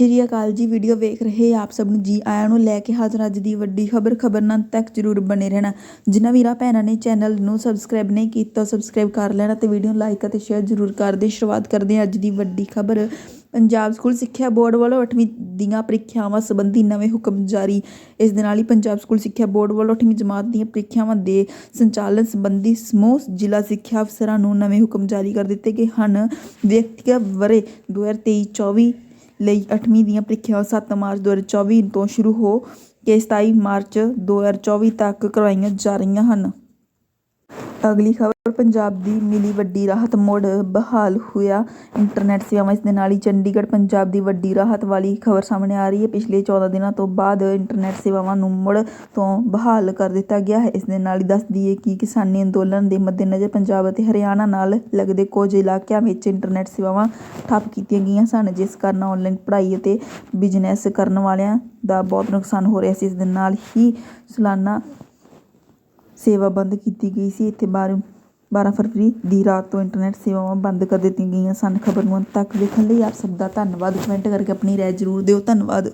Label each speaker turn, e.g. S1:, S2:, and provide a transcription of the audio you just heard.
S1: ਸ਼੍ਰੀ ਅਕਾਲ ਜੀ ਵੀਡੀਓ ਵੇਖ ਰਹੇ ਆਪ ਸਭ ਨੂੰ ਜੀ ਆਇਆਂ ਨੂੰ ਲੈ ਕੇ ਹਾਜ਼ਰ ਅੱਜ ਦੀ ਵੱਡੀ ਖਬਰ ਖਬਰ ਨਾਲ ਤੱਕ ਜਰੂਰ ਬਣੇ ਰਹਿਣਾ। ਜਿਨ੍ਹਾਂ ਵੀਰਾਂ ਭੈਣਾਂ ਨੇ ਚੈਨਲ ਨੂੰ ਸਬਸਕ੍ਰਾਈਬ ਨਹੀਂ ਕੀਤਾ, ਸਬਸਕ੍ਰਾਈਬ ਕਰ ਲੈਣਾ ਤੇ ਵੀਡੀਓ ਨੂੰ ਲਾਈਕ ਅਤੇ ਸ਼ੇਅਰ ਜਰੂਰ ਕਰਦੇ ਸ਼ੁਰੂਆਤ ਕਰਦੇ ਹਾਂ ਅੱਜ ਦੀ ਵੱਡੀ ਖਬਰ। ਪੰਜਾਬ ਸਕੂਲ ਸਿੱਖਿਆ ਬੋਰਡ ਵੱਲੋਂ 8ਵੀਂ ਦੀਆਂ ਪ੍ਰੀਖਿਆਵਾਂ ਸੰਬੰਧੀ ਨਵੇਂ ਹੁਕਮ ਜਾਰੀ। ਇਸ ਦੇ ਨਾਲ ਹੀ ਪੰਜਾਬ ਸਕੂਲ ਸਿੱਖਿਆ ਬੋਰਡ ਵੱਲੋਂ 8ਵੀਂ ਜਮਾਤ ਦੀਆਂ ਪ੍ਰੀਖਿਆਵਾਂ ਦੇ ਸੰਚਾਲਨ ਸੰਬੰਧੀ ਸਮੂਹ ਜ਼ਿਲ੍ਹਾ ਸਿੱਖਿਆ ਅਫਸਰਾਂ ਨੂੰ ਨਵੇਂ ਹੁਕਮ ਜਾਰੀ ਕਰ ਦਿੱਤੇ ਗਏ ਹਨ। ਵਿਅਕਤੀਗਤ ਵਰੇ 2023-24 ਲਈ 8ਵੀਂ ਦੀਆਂ ਪ੍ਰੀਖਿਆਵਾਂ 7 ਮਾਰਚ 2024 ਤੋਂ ਸ਼ੁਰੂ ਹੋ ਕੇ 27 ਮਾਰਚ 2024 ਤੱਕ ਕਰਵਾਈਆਂ ਜਾ ਰਹੀਆਂ ਹਨ। ਅਗਲੀ ਖਬਰ, ਪੰਜਾਬ ਦੀ ਮਿਲੀ ਵੱਡੀ ਰਾਹਤ ਮੁੜ ਬਹਾਲ ਹੋਇਆ। ਇੰਟਰਨੈਟ ਸੇਵਾਵਾਂ ਇਸ ਦੇ ਨਾਲ ਹੀ ਚੰਡੀਗੜ੍ਹ ਪੰਜਾਬ ਦੀ ਵੱਡੀ ਰਾਹਤ ਵਾਲੀ ਖਬਰ ਸਾਹਮਣੇ ਆ ਰਹੀ ਹੈ। ਪਿਛਲੇ 14 ਦਿਨਾਂ ਤੋਂ ਬਾਅਦ ਇੰਟਰਨੈਟ ਸੇਵਾਵਾਂ ਨੂੰ ਮੁੜ ਤੋਂ ਬਹਾਲ ਕਰ ਦਿੱਤਾ ਗਿਆ ਹੈ। ਇਸ ਦੇ ਨਾਲ ਹੀ ਦੱਸ ਦਈਏ ਕਿ ਕਿਸਾਨੀ ਅੰਦੋਲਨ ਦੇ ਮੱਦੇਨਜ਼ਰ ਪੰਜਾਬ ਅਤੇ ਹਰਿਆਣਾ ਨਾਲ ਲੱਗਦੇ ਕੁਝ ਇਲਾਕਿਆਂ ਵਿੱਚ ਇੰਟਰਨੈਟ ਸੇਵਾਵਾਂ ਠੱਪ ਕੀਤੀਆਂ ਗਈਆਂ ਸਨ, ਜਿਸ ਕਾਰਨ ਆਨਲਾਈਨ ਪੜ੍ਹਾਈ ਅਤੇ ਬਿਜ਼ਨਸ ਕਰਨ ਵਾਲਿਆਂ ਦਾ ਬਹੁਤ ਨੁਕਸਾਨ ਹੋ ਰਿਹਾ ਸੀ। ਇਸ ਦੇ ਨਾਲ ਹੀ ਸਾਲਾਨਾ ਸੇਵਾ ਬੰਦ ਕੀਤੀ ਗਈ ਸੀ। ਇੱਥੇ ਬਾਰ 12 ਫਰਵਰੀ ਦੀ ਰਾਤ ਤੋਂ ਇੰਟਰਨੈਟ ਸੇਵਾਵਾਂ ਬੰਦ ਕਰ ਦਿੱਤੀਆਂ ਗਈਆਂ ਸਨ। ਖਬਰ ਨੂੰ ਅੰਤ ਤੱਕ ਵੇਖਣ ਲਈ ਆਪ ਸਭ ਦਾ ਧੰਨਵਾਦ। ਕਮੈਂਟ ਕਰਕੇ ਆਪਣੀ ਰਾਏ ਜ਼ਰੂਰ ਦਿਓ। ਧੰਨਵਾਦ।